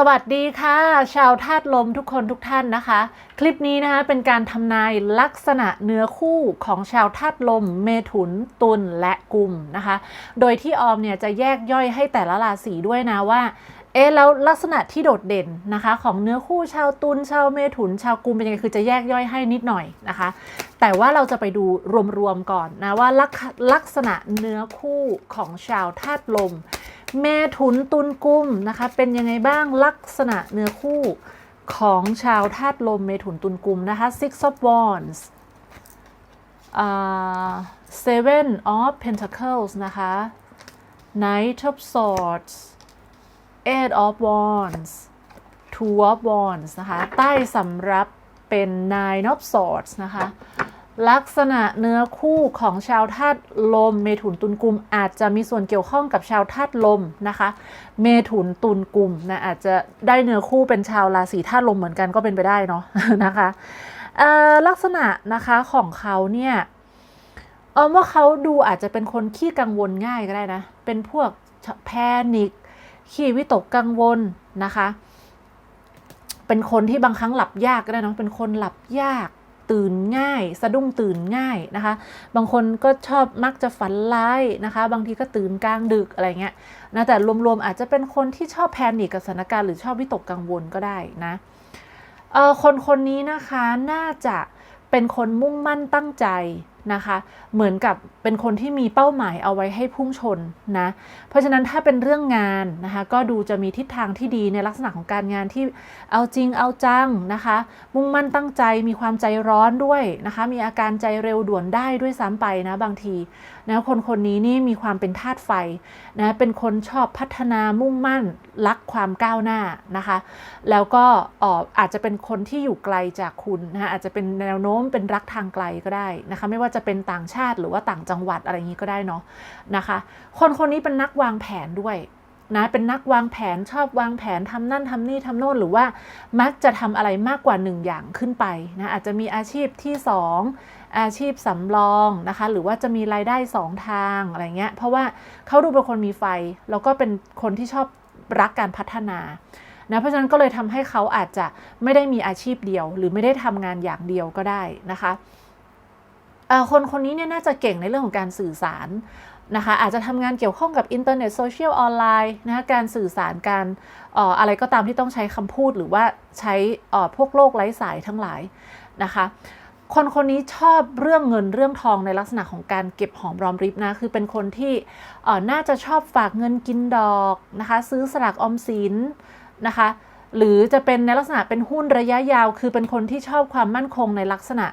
สวัสดีค่ะ ชาวธาตุลมทุกคนทุกท่านนะคะ คลิปนี้นะคะเป็นการทำนายลักษณะเนื้อคู่ของชาวธาตุลม เมถุนตุลและกุมนะคะ โดยที่ออมเนี่ยจะแยกย่อยให้แต่ละราศีด้วยนะว่าเอ๊ะแล้วลักษณะที่โดดเด่นนะคะ ของเนื้อคู่ชาวตุลชาวเมถุน ชาวกุมเป็นยังไงคือจะแยกย่อยให้นิดหน่อยนะคะ แต่ว่าเราจะไปดูรวมๆก่อนนะว่าลักลักษณะเนื้อคู่ของชาวธาตุลม เมถุนตุลกุมนะคะ เป็นยังไงบ้างลักษณะเนื้อคู่ของชาวธาตุลมเมถุนตุลกุมนะคะ six of wands อ่า seven of pentacles นะคะ knight of swords eight of wands two of wands นะคะ ใต้สำรับเป็น nine of swords นะคะ ลักษณะเนื้อคู่ของชาวธาตุลม เมถุนตุลกุม อาจจะมีส่วนเกี่ยวข้องกับชาวธาตุลมนะคะ เมถุนตุลกุมนะอาจจะได้เนื้อคู่เป็นชาวราศีธาตุลมเหมือนกันก็เป็นไปได้เนาะนะคะลักษณะนะคะของเขาเนี่ยเออว่าเขาดูอาจจะเป็นคนขี้กังวลง่ายก็ได้นะ เป็นพวกแพนิคขี้วิตกกังวลนะคะ เป็นคนที่บางครั้งหลับยากก็ได้เนาะเป็นคนหลับยาก ตื่นง่าย สะดุ้งตื่นง่ายนะคะ บางคนก็ชอบมักจะฝันร้ายนะคะ บางทีก็ตื่นกลางดึกอะไรเงี้ยนะแต่รวมๆอาจจะเป็นคนที่ชอบแพนิคกับสถานการณ์หรือชอบวิตกกังวลก็ได้นะเออคนคนนี้นะคะน่าจะเป็นคนมุ่งมั่นตั้งใจ นะคะ เหมือนกับเป็นคนที่มีเป้าหมายเอาไว้ให้พุ่งชนนะ เพราะฉะนั้นถ้าเป็นเรื่องงานนะคะ ก็ดูจะมีทิศทางที่ดีในลักษณะของการงานที่เอาจริงเอาจังนะคะ มุ่งมั่นตั้งใจมีความใจร้อนด้วยนะคะ มีอาการใจเร็วด่วนได้ด้วยซ้ำไปนะบางที นะคนคนนี้นี่มีความเป็นธาตุไฟนะเป็นคนชอบพัฒนามุ่งมั่นรักความก้าวหน้านะคะ แล้วก็อาจจะเป็นคนที่อยู่ไกลจากคุณนะคะอาจจะเป็นแนวโน้มเป็นรักทางไกลก็ได้นะคะ ไม่ว่าจะเป็นต่างชาติหรือว่าต่างจังหวัดอะไรอย่างนี้ก็ได้เนาะนะคะ คนคนนี้เป็นนักวางแผนด้วยนะเป็นนักวางแผนชอบวางแผนทำนั่นทำนี่ทำโน่นหรือว่ามักจะทำอะไรมากกว่าหนึ่งอย่างขึ้นไปนะอาจจะมีอาชีพที่ส อาชีพสำรองนะคะ หรือว่าจะมีรายได้สองทางอะไรเงี้ย เพราะว่าเขาดูเป็นคนมีไฟ แล้วก็เป็นคนที่ชอบรักการพัฒนานะเพราะฉะนั้นก็เลยทำให้เขาอาจจะไม่ได้มีอาชีพเดียว หรือไม่ได้ทำงานอย่างเดียวก็ได้นะคะคนคนนี้เนี่ยน่าจะเก่งในเรื่องของการสื่อสารนะคะอาจจะทำงานเกี่ยวข้องกับอินเทอร์เน็ตโซเชียลออนไลน์นะคะการสื่อสารการอออะไรก็ตามที่ต้องใช้คำพูดหรือว่าใช้พวกโลกไร้สายทั้งหลายนะคะ คนคนนี้ชอบเรื่องเงินเรื่องทองในลักษณะของการเก็บหอมรอมริบนะ คือเป็นคนที่น่าจะชอบฝากเงินกินดอกนะคะ ซื้อสลากออมสินนะคะ หรือจะเป็นในลักษณะเป็นหุ้นระยะยาว คือเป็นคนที่ชอบความมั่นคงในลักษณะ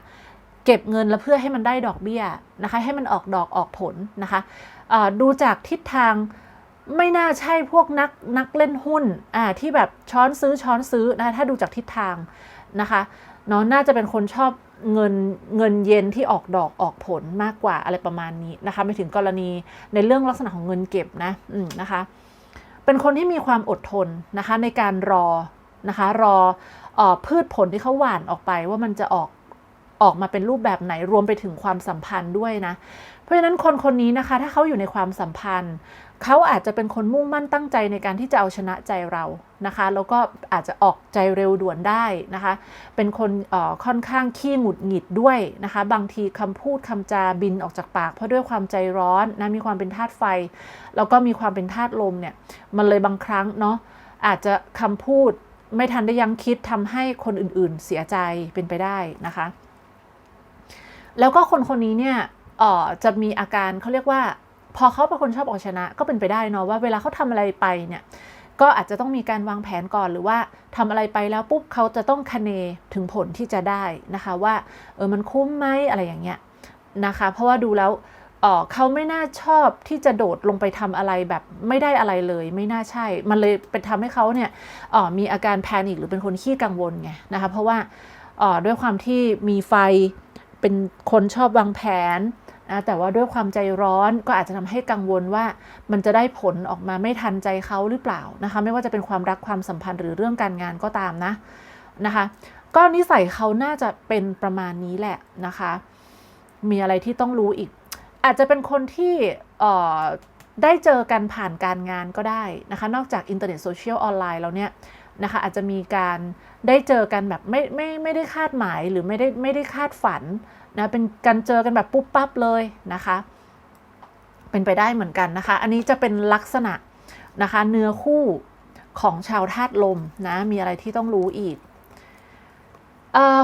เก็บเงินแล้วเพื่อให้มันได้ดอกเบี้ยนะคะ ให้มันออกดอกออกผลนะคะดูจากทิศทางไม่น่าใช่พวกนักนักเล่นหุ้นที่แบบช้อนซื้อช้อนซื้อนะถ้าดูจากทิศทางนะคะเนาะน่าจะเป็นคนชอบ เงินเงินเย็นที่ออกดอกออกผลมากกว่าอะไรประมาณนี้นะคะไม่ถึงกรณีในเรื่องลักษณะของเงินเก็บนะนะคะ เป็นคนที่มีความอดทนนะคะในการรอนะคะรออพืชผลที่เขาหว่านออกไปว่ามันจะออก ออกมาเป็นรูปแบบไหนรวมไปถึงความสัมพันธ์ด้วยนะ เพราะฉะนั้นคนคนนี้นะคะ ถ้าเขาอยู่ในความสัมพันธ์ เขาอาจจะเป็นคนมุ่งมั่นตั้งใจในการที่จะเอาชนะใจเรานะคะ แล้วก็อาจจะออกใจเร็วด่วนได้นะคะ เป็นคนค่อนข้างขี้หงุดหงิดด้วยนะคะ บางทีคำพูดคำจาบินออกจากปาก เพราะด้วยความใจร้อนนะมีความเป็นธาตุไฟ แล้วก็มีความเป็นธาตุลมเนี่ยมันเลยบางครั้งเนาะอาจจะคำพูดไม่ทันได้ยังคิดทำให้คนอื่นๆเสียใจเป็นไปได้นะคะ แล้วก็คนคนนี้เนี่ยเออจะมีอาการเขาเรียกว่า พอเขาเป็นคนชอบเอาชนะ ก็เป็นไปได้เนาะว่าเวลาเขาทำอะไรไปเนี่ยก็อาจจะต้องมีการวางแผนก่อนหรือว่าทำอะไรไปแล้วปุ๊บเขาจะต้องคะเนถึงผลที่จะได้นะคะว่าเออมันคุ้มไหมอะไรอย่างเงี้ยนะคะ เพราะว่าดูแล้วเเขาไม่น่าชอบที่จะโดดลงไปทำอะไรแบบไม่ได้อะไรเลย ไม่น่าใช่ มันเลยเป็นทำให้เขาเนี่ยมีอาการแพนิคหรือเป็นคนขี้กังวลไงนะคะเพราะว่าด้วยความที่มีไฟ เป็นคนชอบวางแผนนะแต่ว่าด้วยความใจร้อนก็อาจจะทำให้กังวลว่ามันจะได้ผลออกมาไม่ทันใจเขาหรือเปล่านะคะ ไม่ว่าจะเป็นความรักความสัมพันธ์หรือเรื่องการงานก็ตามนะนะคะ ก็นิสัยเขาน่าจะเป็นประมาณนี้แหละนะคะ มีอะไรที่ต้องรู้อีก อาจจะเป็นคนที่ได้เจอกันผ่านการงานก็ได้นะคะ นอกจากอินเทอร์เน็ตโซเชียลออนไลน์แล้วเนี่ย นะคะอาจจะมีการได้เจอกันแบบไม่ไม่ไม่ได้คาดหมายหรือไม่ได้ไม่ได้คาดฝันนะเป็นการเจอกันแบบปุ๊บปั๊บเลยนะคะ เป็นไปได้เหมือนกันนะคะ อันนี้จะเป็นลักษณะนะคะเนื้อคู่ของชาวธาตุลมนะมีอะไรที่ต้องรู้อีก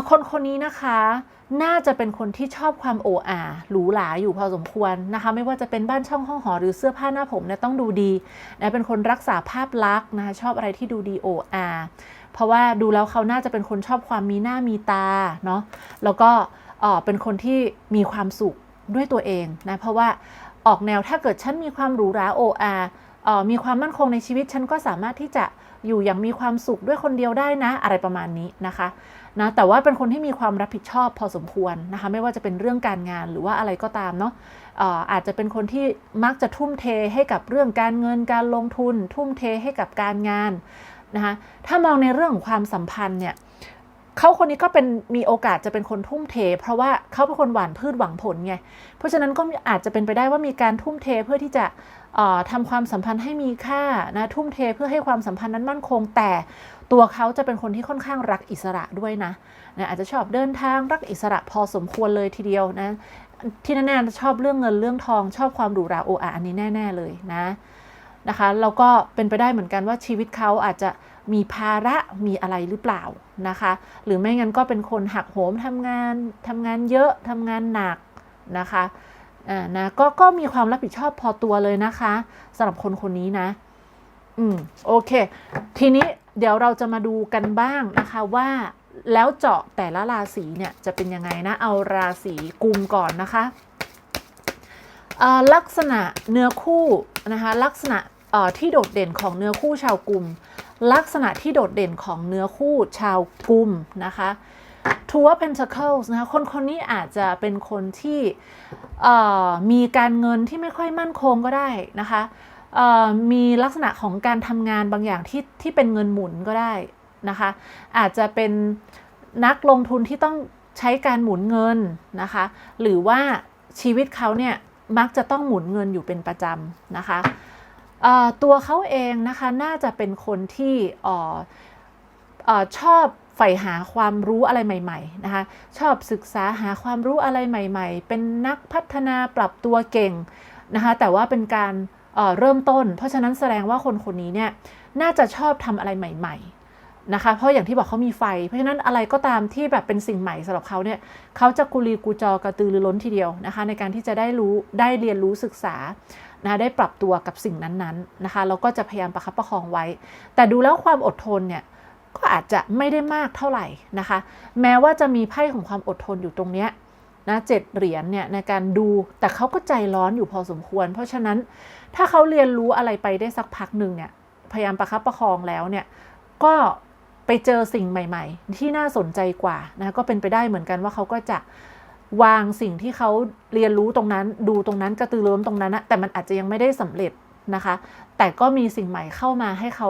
คนคนนี้นะคะน่าจะเป็นคนที่ชอบความโอ้อาหรูหราอยู่พอสมควรนะคะ ไม่ว่าจะเป็นบ้านช่องห้องหอหรือเสื้อผ้าหน้าผมเนี่ยต้องดูดีนะเป็นคนรักษาภาพลักษณ์นะคะชอบอะไรที่ดูดีโอ้อาเพราะว่าดูแล้วเขาน่าจะเป็นคนชอบความมีหน้ามีตาเนาะแล้วก็เป็นคนที่มีความสุขด้วยตัวเองนะเพราะว่าออกแนวถ้าเกิดฉันมีความหรูหราโอ้อามีความมั่นคงในชีวิตฉันก็สามารถที่จะอยู่อย่างมีความสุขด้วยคนเดียวได้นะ อะไรประมาณนี้นะคะ นะแต่ว่าเป็นคนที่มีความรับผิดชอบพอสมควรนะคะไม่ว่าจะเป็นเรื่องการงานหรือว่าอะไรก็ตามเนาะอาจจะเป็นคนที่มักจะทุ่มเทให้กับเรื่องการเงินการลงทุน ทุ่มเทให้กับการงานนะคะถ้ามองในเรื่องของความสัมพันธ์เนี่ยเขาคนนี้ก็เป็นมีโอกาสจะเป็นคนทุ่มเท เพราะว่าเขาเป็นคนหวานพืชหวังผลไงเพราะฉะนั้นก็อาจจะเป็นไปได้ว่ามีการทุ่มเทเพื่อที่จะเอ่อทำความสัมพันธ์ให้มีค่านะทุ่มเทเพื่อให้ความสัมพันธ์นั้นมั่นคงแต่ ตัวเขาจะเป็นคนที่ค่อนข้างรักอิสระด้วยนะนะ อาจจะชอบเดินทางรักอิสระพอสมควรเลยทีเดียวนะ ที่แน่ๆชอบเรื่องเงินเรื่องทอง ชอบความหรูหราโออาอันนี้แน่ ๆเลยนะนะคะแล้วก็เป็นไปได้เหมือนกันว่าชีวิตเขาอาจจะมีภาระมีอะไรหรือเปล่านะคะ หรือไม่งั้นก็เป็นคนหักโหมทำงานทำงานเยอะทำงานหนักนะคะอ่านะก็ก็มีความรับผิดชอบพอตัวเลยนะคะสำหรับคนคนนี้นะ อืมโอเค ทีนี้ เดี๋ยวเราจะมาดูกันบ้างนะคะว่าแล้วเจาะแต่ละราศีเนี่ยจะเป็นยังไงนะ เอาราศีกุมก่อนนะคะลักษณะเนื้อคู่นะคะลักษณะที่โดดเด่นของเนื้อคู่ชาวกุม ลักษณะที่โดดเด่นของเนื้อคู่ชาวกุมนะคะ Two of Pentacles นะคะคนคนนี้อาจจะเป็นคนที่มีการเงินที่ไม่ค่อยมั่นคงก็ได้นะคะ มีลักษณะของการทำงานบางอย่างที่ที่เป็นเงินหมุนก็ได้นะคะ อาจจะเป็นนักลงทุนที่ต้องใช้การหมุนเงินนะคะ หรือว่าชีวิตเขาเนี่ยมักจะต้องหมุนเงินอยู่เป็นประจำนะคะตัวเขาเองนะคะน่าจะเป็นคนที่ออชอบใฝ่หาความรู้อะไรใหม่ๆนะคะชอบศึกษาหาความรู้อะไรใหม่ ๆ เป็นนักพัฒนาปรับตัวเก่งนะคะแต่ว่าเป็นการเเริ่มต้น เพราะฉะนั้นแสดงว่าคนคนนี้เนี่ยน่าจะชอบทำอะไรใหม่ ๆ นะคะ เพราะอย่างที่บอกเขามีไฟ เพราะฉะนั้นอะไรก็ตามที่แบบเป็นสิ่งใหม่สำหรับเขาเนี่ยเขาจะกุลีกูจอกระตือรือร้นทีเดียวนะคะ ในการที่จะได้รู้ได้เรียนรู้ศึกษานะได้ปรับตัวกับสิ่งนั้นๆนะคะแล้วก็จะพยายามประคับประคองไว้ แต่ดูแล้วความอดทนเนี่ยก็อาจจะไม่ได้มากเท่าไหร่นะคะ แม้ว่าจะมีไพ่ของความอดทนอยู่ตรงเนี้ย นะเจ็ดเหรียญเนี่ยในการดูแต่เขาก็ใจร้อนอยู่พอสมควร เพราะฉะนั้นถ้าเขาเรียนรู้อะไรไปได้สักพักหนึ่งเนี่ยพยายามประคับประคองแล้วเนี่ยก็ไปเจอสิ่งใหม่ ๆ ที่น่าสนใจกว่านะก็เป็นไปได้เหมือนกันว่าเขาก็จะวางสิ่งที่เขาเรียนรู้ตรงนั้น ดูตรงนั้นกระตือรือร้นตรงนั้นนะแต่มันอาจจะยังไม่ได้สำเร็จนะคะ แต่ก็มีสิ่งใหม่เข้ามาให้เขา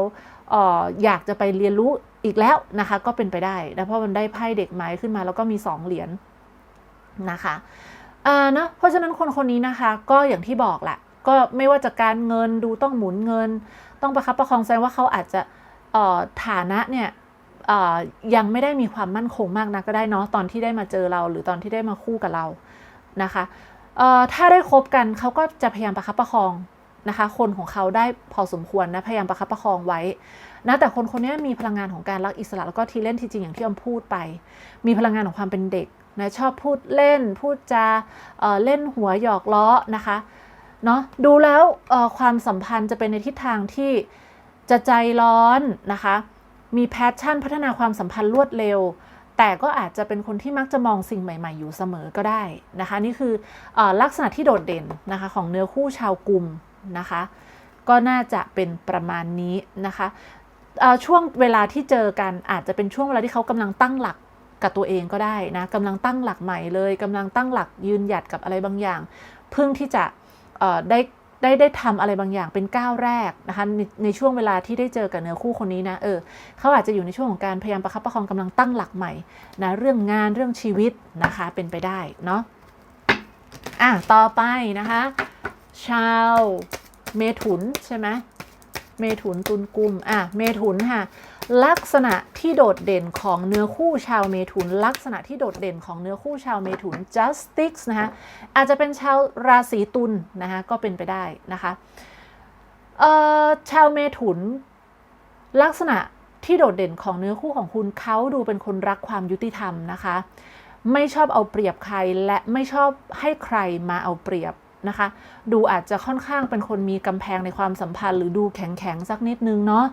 เอออยากจะไปเรียนรู้อีกแล้วนะคะ ก็เป็นไปได้นะเพราะมันได้ไพ่เด็กไม้ขึ้นมาแล้วก็มีสองเหรียญ นะคะเอ่าเนาะเพราะฉะนั้นคนคนนี้นะคะก็อย่างที่บอกแหละก็ไม่ว่าจะการเงินดูต้องหมุนเงิน ต้องประคับประคองแสดงว่าเขาอาจจะเอ่อฐานะเนี่ยเอ่อยังไม่ได้มีความมั่นคงมากนะก็ได้เนาะตอนที่ได้มาเจอเราหรือตอนที่ได้มาคู่กับเรานะคะเอ่อถ้าได้คบกันเขาก็จะพยายามประคับประคองนะคะ คนของเขาได้พอสมควรนะพยายามประคับประคองไว้นะแต่คนคนนี้มีพลังงานของการรักอิสระแล้วก็ทีเล่นทีจริงอย่างที่อมพูดไป มีพลังงานของความเป็นเด็ก นะชอบพูดเล่น พูดจาเเล่นหัวหยอกล้อนะคะเนาะดูแล้วความสัมพันธ์จะเป็นในทิศทางที่จะใจร้อนนะคะ มีแพชชั่นพัฒนาความสัมพันธ์รวดเร็ว แต่ก็อาจจะเป็นคนที่มักจะมองสิ่งใหม่ๆ อยู่เสมอก็ได้นะคะ นี่คืออลักษณะที่โดดเด่นนะคะของเนื้อคู่ชาวกลุ่มนะคะ ก็น่าจะเป็นประมาณนี้นะคะช่วงเวลาที่เจอกันอาจจะเป็นช่วงเวลาที่เขากำลังตั้งหลัก กับตัวเองก็ได้นะกำลังตั้งหลักใหม่เลยกำลังตั้งหลักยืนหยัดกับอะไรบางอย่าง เพิ่งที่จะได้ได้ได้ทำอะไรบางอย่างเป็นก้าวแรกนะคะในในช่วงเวลาที่ได้เจอกับเนื้อคู่คนนี้นะเออเขาอาจจะอยู่ในช่วงของการพยายามประคับประคองกำลังตั้งหลักใหม่นะเรื่องงานเรื่องชีวิตนะคะเป็นไปได้เนาะอะต่อไปนะคะ ชาวเมถุนใช่ไหมเมถุนตุลกุมอะเมถุนค่ะ ลักษณะที่โดดเด่นของเนื้อคู่ชาวเมถุน ลักษณะที่โดดเด่นของเนื้อคู่ชาวเมถุน justice นะคะอาจจะเป็นชาวราศีตุลนะคะก็เป็นไปได้นะคะชาวเมถุน ลักษณะที่โดดเด่นของเนื้อคู่ของคุณเขาดูเป็นคนรักความยุติธรรมนะคะ ไม่ชอบเอาเปรียบใครและไม่ชอบให้ใครมาเอาเปรียบนะคะ ดูอาจจะค่อนข้างเป็นคนมีกำแพงในความสัมพันธ์ หรือดูแข็งๆสักนิดนึงเนาะ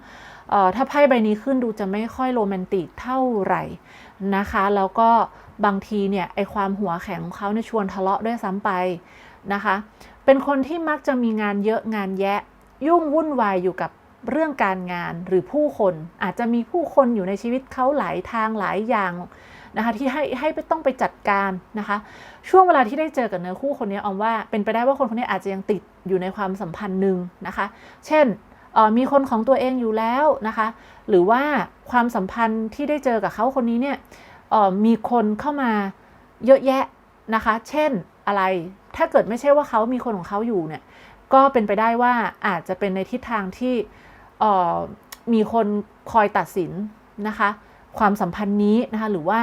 ถ้าไพ่ใบนี้ขึ้นดูจะไม่ค่อยโรแมนติกเท่าไหร่นะคะ แล้วก็บางทีเนี่ยไอความหัวแข็งของเขาเนี่ยชวนทะเลาะด้วยซ้ำไปนะคะ เป็นคนที่มักจะมีงานเยอะงานแยะ ยุ่งวุ่นวายอยู่กับเรื่องการงานหรือผู้คนอาจจะมีผู้คนอยู่ในชีวิตเขาหลายทางหลายอย่างนะคะที่ให้ให้ไปต้องไปจัดการนะคะ ช่วงเวลาที่ได้เจอกับเนื้อคู่คนนี้ออมว่าเป็นไปได้ว่าคนคนนี้อาจจะยังติดอยู่ในความสัมพันธ์หนึ่งนะคะ เช่น มีคนของตัวเองอยู่แล้วนะคะ หรือว่าความสัมพันธ์ที่ได้เจอกับเขาคนนี้เนี่ยออมีคนเข้ามาเยอะแยะนะคะ เช่นอะไร ถ้าเกิดไม่ใช่ว่าเขามีคนของเขาอยู่เนี่ย ก็เป็นไปได้ว่าอาจจะเป็นในทิศทางที่มีคนคอยตัดสินนะคะ ความสัมพันธ์นี้นะคะ หรือว่า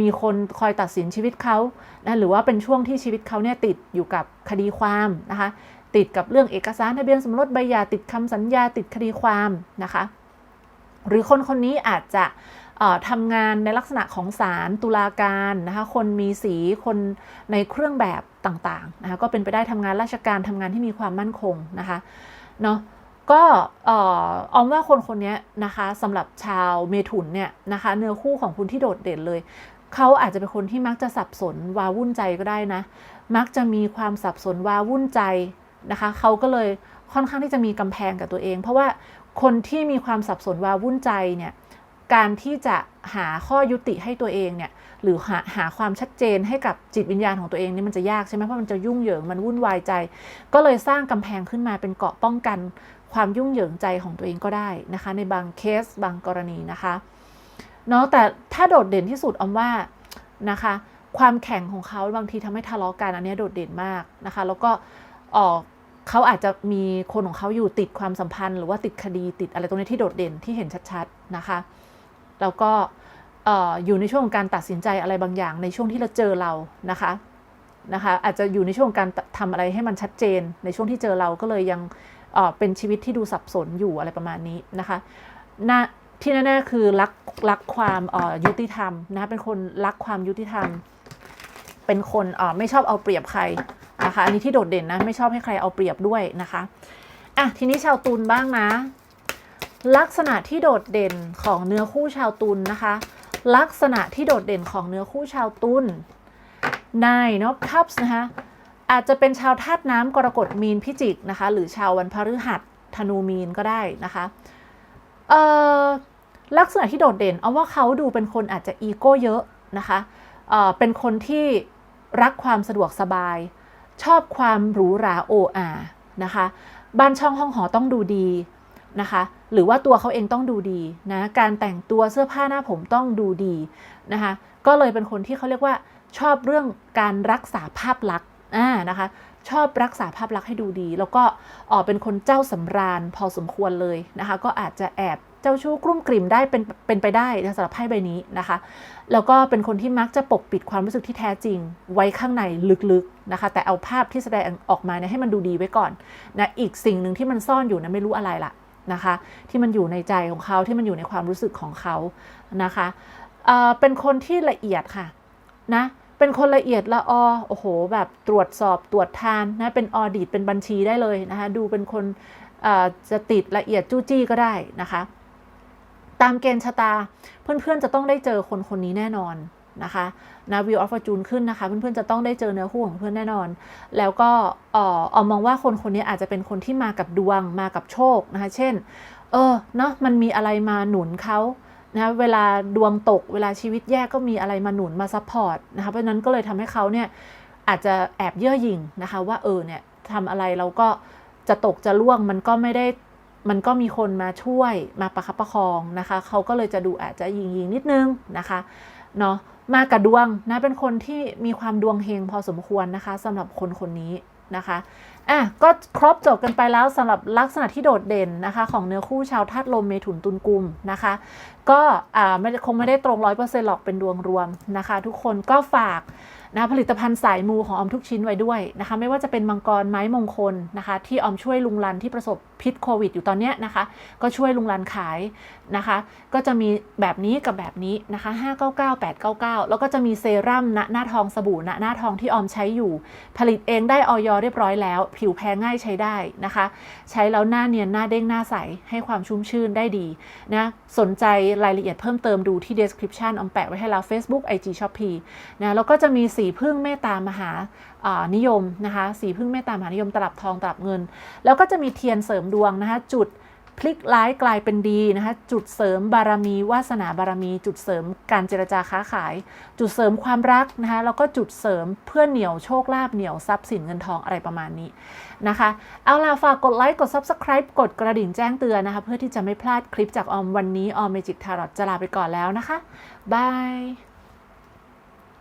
มีคนคอยตัดสินชีวิตเขานะหรือว่าเป็นช่วงที่ชีวิตเขาเนี่ยติดอยู่กับคดีความนะคะ ติดกับเรื่องเอกสารทะเบียนสมรสใบหย่าติดคำสัญญาติดคดีความนะคะ หรือคนคนนี้อาจจะทำงานในลักษณะของศาลตุลาการนะคะคนมีสีคนในเครื่องแบบต่างๆนะคะก็เป็นไปได้ทำงานราชการทำงานที่มีความมั่นคงนะคะเนาะก็ออออมว่าคนคนนี้นะคะสำหรับชาวเมถุนเนี่ยนะคะเนื้อคู่ของคุณที่โดดเด่นเลย เขาอาจจะเป็นคนที่มักจะสับสนวาวุ่นใจก็ได้นะ มักจะมีความสับสนวาวุ่นใจ นะคะเขาก็เลยค่อนข้างที่จะมีกำแพงกับตัวเอง เพราะว่าคนที่มีความสับสนวาวุ่นใจเนี่ยการที่จะหาข้อยุติให้ตัวเองเนี่ยหรือหาหาความชัดเจนให้กับจิตวิญญาณของตัวเองนี่มันจะยากใช่ไหมเพราะมันจะยุ่งเหยิงมันวุ่นวายใจ ก็เลยสร้างกำแพงขึ้นมาเป็นเกาะป้องกันความยุ่งเหยิงใจของตัวเองก็ได้นะคะ ในบางเคสบางกรณีนะคะเนาะแต่ถ้าโดดเด่นที่สุดออมว่านะคะ ความแข็งของเขาบางทีทำให้ทะเลาะกันอันนี้โดดเด่นมากนะคะ แล้วก็ออก เขาอาจจะมีคนของเขาอยู่ติดความสัมพันธ์ หรือว่าติดคดีติดอะไรตรงนี้ที่โดดเด่นที่เห็นชัดๆนะคะ แล้วก็เอ่อยู่ในช่วงของการตัดสินใจอะไรบางอย่าง ในช่วงที่เราเจอเรานะคะนะคะอาจจะอยู่ในช่วงการทำอะไรให้มันชัดเจน ในช่วงที่เจอเราก็เลยยังเเป็นชีวิตที่ดูสับสนอยู่อะไรประมาณนี้นะคะน่าที่แน่ๆคือรักรักความยุติธรรมนะคะเป็นคนรักความยุติธรรม เป็นคนไม่ชอบเอาเปรียบใคร นะคะ อันนี้ที่โดดเด่นนะ ไม่ชอบให้ใครเอาเปรียบด้วยนะคะ อะ ทีนี้ชาวตุลบ้างนะ ลักษณะที่โดดเด่นของเนื้อคู่ชาวตุลนะคะ ลักษณะที่โดดเด่นของเนื้อคู่ชาวตุลนายนอคัพส์นะคะ อาจจะเป็นชาวธาตุน้ำกรกฎมีนพิจิกนะคะ หรือชาววันพฤหัสธนูมีนก็ได้นะคะเอ่อลักษณะที่โดดเด่นเอาว่าเขาดูเป็นคนอาจจะอีโก้เยอะนะคะเอ่อเป็นคนที่รักความสะดวกสบาย ชอบความหรูหราโออานะคะ บ้านช่องห้องหอต้องดูดีนะคะ หรือว่าตัวเขาเองต้องดูดีนะ การแต่งตัวเสื้อผ้าหน้าผมต้องดูดีนะคะ ก็เลยเป็นคนที่เขาเรียกว่าชอบเรื่องการรักษาภาพลักษณ์อ่านะคะ ชอบรักษาภาพลักษณ์ให้ดูดี แล้วก็ออกเป็นคนเจ้าสำราญพอสมควรเลยนะคะ ก็อาจจะแอบ เจ้าชู้กลุ้มกลิ่มได้เป็นเป็นไปได้สำหรับไพ่ใบนี้นะคะ แล้วก็เป็นคนที่มักจะปกปิดความรู้สึกที่แท้จริง ไว้ข้างในลึกๆนะคะ แต่เอาภาพที่แสดงออกมาเนี่ยให้มันดูดีไว้ก่อนนะอีกสิ่งหนึ่งที่มันซ่อนอยู่นะไม่รู้อะไรละนะคะ ที่มันอยู่ในใจของเขาที่มันอยู่ในความรู้สึกของเขานะคะเเป็นคนที่ละเอียดค่ะนะเป็นคนละเอียดละออโอ้โห แบบตรวจสอบตรวจทานนะ เป็นออดิตเป็นบัญชีได้เลยนะคะ ดูเป็นคนจะติดละเอียดจู้จี้ก็ได้นะคะ ตามเกณฑ์ชะตา เพื่อนๆจะต้องได้เจอคนคนนี้แน่นอนนะคะนะวิวออฟฟอร์จูนขึ้นนะคะ เพื่อนๆจะต้องได้เจอเนื้อคู่ของเพื่อนแน่นอน แล้วก็เอ่ออามองว่าคนคนนี้อาจจะเป็นคนที่มากับดวงมากับโชคนะคะ เช่น เออเนาะมันมีอะไรมาหนุนเขานะเวลาดวงตก เวลาชีวิตแย่ก็มีอะไรมาหนุนมาซัพพอร์ตนะคะเพราะนั้นก็เลยทำให้เขาเนี่ยอาจจะแอบเย่อหยิ่งนะคะ ว่าเออเนี่ยทำอะไรเราก็จะตกจะล่วงมันก็ไม่ได้ มันก็มีคนมาช่วยมาประคับประคองนะคะเขาก็เลยจะดูอาจจะยิงยิงนิดนึงนะคะเนาะมากับดวงนะเป็นคนที่มีความดวงเฮงพอสมควรนะคะสำหรับคนคนนี้นะคะอะก็ครบจบกันไปแล้วสำหรับลักษณะที่โดดเด่นนะคะของเนื้อคู่ชาวธาตุลมเมถุนตุลกุมนะคะ ก็อ่าไม่คงไม่ได้ตรงร้อยเปอร์เซ็นต์หรอกเป็นดวงรวมนะคะ ทุกคนก็ฝากนะผลิตภัณฑ์สายมูของออมทุกชิ้นไว้ด้วยนะคะ ไม่ว่าจะเป็นมังกรไม้มงคลนะคะ ที่ออมช่วยลุงรันที่ประสบ พิษโควิดอยู่ตอนนี้นะคะ ก็ช่วยลุงรันขายนะคะ ก็จะมีแบบนี้กับแบบนี้นะคะ 599 899 แล้วก็จะมีเซรั่มณหน้าทองสบู่ณหน้าทองที่ออมใช้อยู่ ผลิตเองได้ออยเรียบร้อยแล้ว ผิวแพ้ง่ายใช้ได้นะคะ ใช้แล้วหน้าเนียนหน้าเด้งหน้าใสให้ความชุ่มชื่นได้ดีนะสนใจรายละเอียดเพิ่มเติมดูที่ description ออมแปะไว้ให้แล้ว Facebook IG Shopee นะแล้วก็จะมีสีพึ่งเมตตามหาอ่านิยมนะคะ สีพึ่งเมตตามหานิยมตลับทองตลับเงิน แล้วก็จะมีเทียนเสริมดวงนะคะ จุดพลิกร้ายกลายเป็นดีนะคะ จุดเสริมบารมีวาสนาบารมี จุดเสริมการเจรจาค้าขาย จุดเสริมความรักนะคะแล้วก็จุดเสริมเพื่อเหนียวโชคลาภเหนียวทรัพย์สินเงินทองอะไรประมาณนี้นะคะ เอาล่ะฝากกดไลค์กด Subscribe กดกระดิ่งแจ้งเตือนนะคะ เพื่อที่จะไม่พลาดคลิปจากออมวันนี้ออมเมจิกทารอตจะลาไปก่อนแล้วนะคะบาย